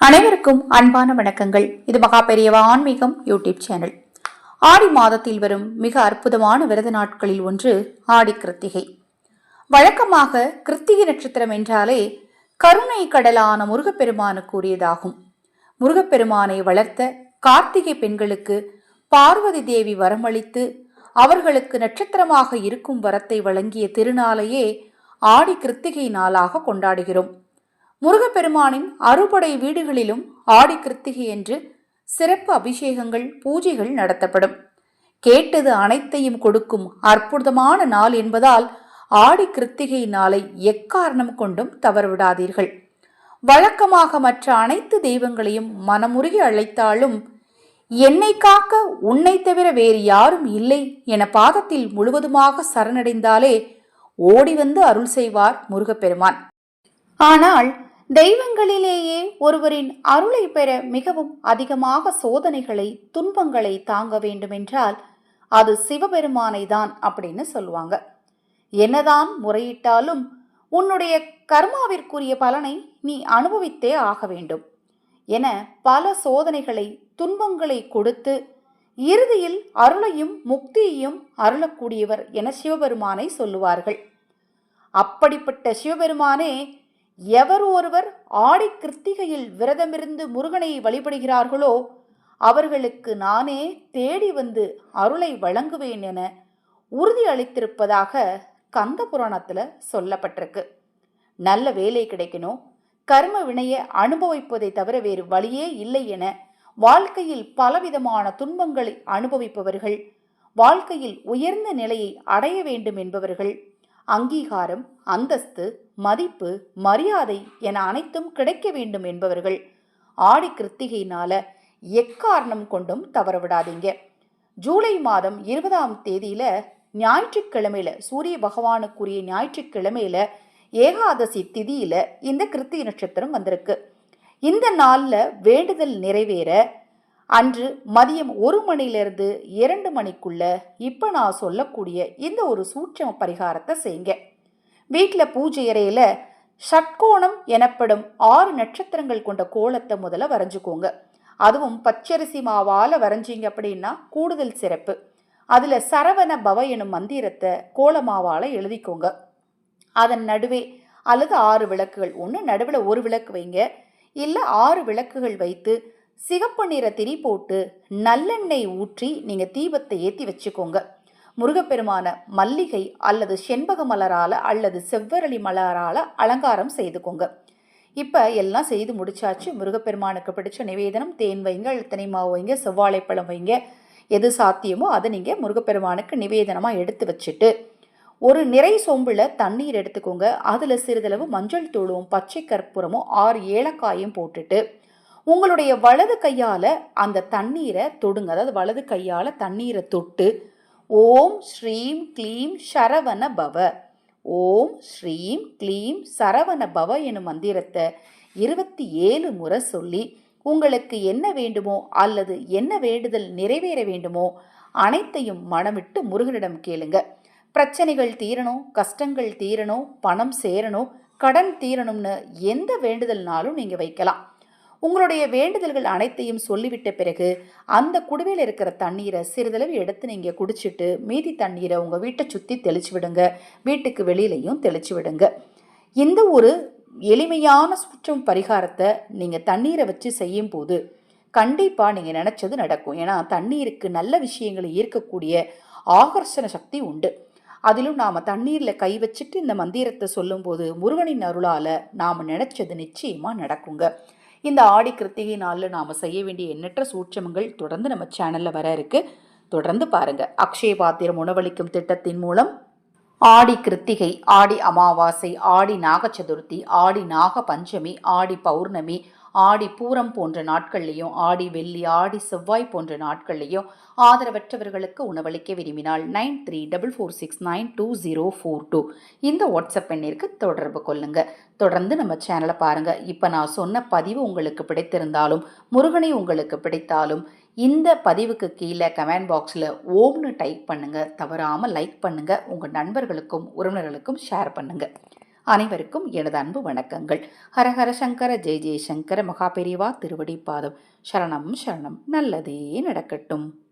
அனைவருக்கும் அன்பான வணக்கங்கள். இது மகா பெரியவா ஆன்மீகம் யூடியூப் சேனல். ஆடி மாதத்தில் வரும் மிக அற்புதமான விரத நாட்களில் ஒன்று ஆடி கிருத்திகை. வழக்கமாக கிருத்திகை நட்சத்திரம் என்றாலே கருணை கடலான முருகப்பெருமானுக்கு உரியதாகும் முருகப்பெருமானை வளர்த்த கார்த்திகை பெண்களுக்கு பார்வதி தேவி வரமளித்து அவர்களுக்கு நட்சத்திரமாக இருக்கும் வரத்தை வழங்கிய திருநாளையே ஆடி கிருத்திகை நாளாக கொண்டாடுகிறோம். முருகப்பெருமானின் அறுபடை வீடுகளிலும் ஆடி கிருத்திகை என்று சிறப்பு அபிஷேகங்கள் பூஜைகள் நடத்தப்படும். கேட்டது அனைத்தையும் கொடுக்கும் அற்புதமான நாள் என்பதால் ஆடி கிருத்திகை நாளை எக்காரணம் கொண்டும் தவறவிடாதீர்கள். வழக்கமாக மற்ற அனைத்து தெய்வங்களையும் மனமுருகி அழைத்தாலும் என்னை காக்க உன்னை தவிர வேறு யாரும் இல்லை என பாதத்தில் முழுவதுமாக சரணடைந்தாலே ஓடி வந்து அருள் செய்வார் முருகப்பெருமான். ஆனால் தெய்வங்களிலேயே ஒருவரின் அருளை பெற மிகவும் அதிகமாக சோதனைகளை துன்பங்களை தாங்க வேண்டுமென்றால் அது சிவபெருமானை தான் அப்படின்னு சொல்லுவாங்க. என்னதான் முறையிட்டாலும் உன்னுடைய கர்மாவிற்குரிய பலனை நீ அனுபவித்தே ஆக வேண்டும் என பல சோதனைகளை துன்பங்களை கொடுத்து இறுதியில் அருளையும் முக்தியையும் அருளக்கூடியவர் என சிவபெருமானை சொல்லுவார்கள். அப்படிப்பட்ட சிவபெருமானே எவர் ஒருவர் ஆடி கிருத்திகையில் விரதமிருந்து முருகனை வழிபடுகிறார்களோ அவர்களுக்கு நானே தேடி வந்து அருளை வழங்குவேன் என உறுதி அளித்திருப்பதாக கந்த புராணத்தில் சொல்லப்பட்டிருக்கு. நல்ல வேலை கிடைக்கணும். கர்ம வினையை அனுபவிப்பதை தவிர வேறு வழியே இல்லை என வாழ்க்கையில் பலவிதமான துன்பங்களை அனுபவிப்பவர்கள் வாழ்க்கையில் உயர்ந்த நிலையை அடைய வேண்டும் என்பவர்கள். அங்கீகாரம் அந்தஸ்து மதிப்பு மரியாதை என அனைத்தும் கிடைக்க வேண்டும் என்பவர்கள். ஆடி கிருத்திகையினால எக்காரணம் கொண்டும் தவறவிடாதீங்க. ஜூலை மாதம் இருபதாம் தேதியில ஞாயிற்றுக்கிழமையில சூரிய பகவானுக்குரிய ஞாயிற்றுக்கிழமையில ஏகாதசி திதியில இந்த கிருத்திகை நட்சத்திரம் வந்திருக்கு. இந்த நாளில் வேண்டுதல் நிறைவேற அன்று மதியம் ஒரு மணிலிருந்து இரண்டு மணிக்குள்ள இப்போ நான் சொல்லக்கூடிய இந்த ஒரு சூட்சம பரிகாரத்தை செய்யுங்க. வீட்டில் பூஜை அறையில் ஷட்கோணம் எனப்படும் ஆறு நட்சத்திரங்கள் கொண்ட கோலத்தை முதல்ல வரைஞ்சிக்கோங்க. அதுவும் பச்சரிசி மாவால் வரைஞ்சிங்க அப்படின்னா கூடுதல் சிறப்பு. அதில் சரவண பவ எனும் மந்திரத்தை கோலமாவால் எழுதிக்கோங்க. அதன் நடுவே அல்லது ஆறு விளக்குகள். ஒன்று நடுவில் ஒரு விளக்கு வைங்க. இல்லை ஆறு விளக்குகள் வைத்து சிகப்பு நிற திரி போட்டு நல்லெண்ணெய் ஊற்றி நீங்கள் தீபத்தை ஏற்றி வச்சுக்கோங்க. முருகப்பெருமான மல்லிகை அல்லது செண்பக மலரால் அல்லது செவ்வரளி மலரால் அலங்காரம் செய்துக்கோங்க. இப்போ எல்லாம் செய்து முடிச்சாச்சு. முருகப்பெருமானுக்கு பிடிச்ச நிவேதனம் தேன் வைங்க அழுத்தனை மாவு வைங்க செவ்வாழைப்பழம் வைங்க. எது சாத்தியமோ அதை நீங்கள் முருகப்பெருமானுக்கு நிவேதனமாக எடுத்து வச்சுட்டு ஒரு நிறை சொம்பில் தண்ணீர் எடுத்துக்கோங்க. அதில் சிறிதளவு மஞ்சள் தூளும் பச்சை கற்பூரமும் ஆறு ஏலக்காயும் போட்டுட்டு உங்களுடைய வலது கையால் அந்த தண்ணீரை தொடுங்க. அதாவது வலது கையால் தண்ணீரை தொட்டு ஓம் ஸ்ரீம் க்ளீம் சரவண பவ. ஓம் ஸ்ரீம் க்ளீம் சரவண பவ எனும் மந்திரத்தை இருபத்தி ஏழு முறை சொல்லி உங்களுக்கு என்ன வேண்டுமோ அல்லது என்ன வேண்டுதல் நிறைவேற வேண்டுமோ அனைத்தையும் மனமிட்டு முருகனிடம் கேளுங்க. பிரச்சனைகள் தீரணும் கஷ்டங்கள் தீரணும் பணம் சேரணும் கடன் தீரணும்னு எந்த வேண்டுதல்னாலும் நீங்கள் வைக்கலாம். உங்களுடைய வேண்டுதல்கள் அனைத்தையும் சொல்லிவிட்ட பிறகு அந்த குடுவையில் இருக்கிற தண்ணீரை சிறிதளவு எடுத்து நீங்கள் குடிச்சிட்டு மீதி தண்ணீரை உங்கள் வீட்டை சுற்றி தெளிச்சு விடுங்க. வீட்டுக்கு வெளியிலையும் தெளிச்சு விடுங்க. இந்த ஒரு எளிமையான சுற்றும் பரிகாரத்தை நீங்கள் தண்ணீரை வச்சு செய்யும் போது கண்டிப்பாக நீங்கள் நினச்சது நடக்கும். ஏன்னா தண்ணீருக்கு நல்ல விஷயங்களை ஈர்க்கக்கூடிய ஆகர்ஷண சக்தி உண்டு. அதிலும் நாம் தண்ணீரில் கை வச்சுட்டு இந்த மந்திரத்தை சொல்லும்போது முருகனின் அருளால் நாம் நினச்சது நிச்சயமாக நடக்குங்க. இந்த ஆடி கிருத்திகை நாளில் நாம் செய்ய வேண்டிய எண்ணற்ற சூட்சமங்கள் தொடர்ந்து நம்ம சேனலில் வர இருக்கு. தொடர்ந்து பாருங்கள் அக்ஷய பாத்திரம் உணவளிக்கும் திட்டத்தின் மூலம் ஆடி கிருத்திகை ஆடி அமாவாசை ஆடி நாக சதுர்த்தி ஆடி நாக பஞ்சமி ஆடி பௌர்ணமி ஆடி பூரம் போன்ற நாட்கள்லையும் ஆடி வெள்ளி ஆடி செவ்வாய் போன்ற நாட்கள்லையும் ஆதரவற்றவர்களுக்கு உணவளிக்க விரும்பினால் nine three double four six nine two zero four two இந்த வாட்ஸ்அப் எண்ணிற்கு தொடர்பு கொள்ளுங்க. தொடர்ந்து நம்ம சேனலை பாருங்க. இப்போ நான் சொன்ன பதிவு உங்களுக்கு பிடித்திருந்தாலும் முருகனை உங்களுக்கு பிடித்தாலும் இந்த பதிவுக்கு கீழே கமெண்ட் பாக்ஸில் ஓம்னு டைப் பண்ணுங்கள் தவறாமல் லைக் பண்ணுங்கள் உங்கள் நண்பர்களுக்கும் உறவினர்களுக்கும் ஷேர் பண்ணுங்கள் அனைவருக்கும் எனது அன்பு வணக்கங்கள். ஹரஹர சங்கர ஜெய் ஜெய் சங்கர மகாபெரிவா திருவடிப்பாதம். சரணம் சரணம். நல்லதே நடக்கட்டும்.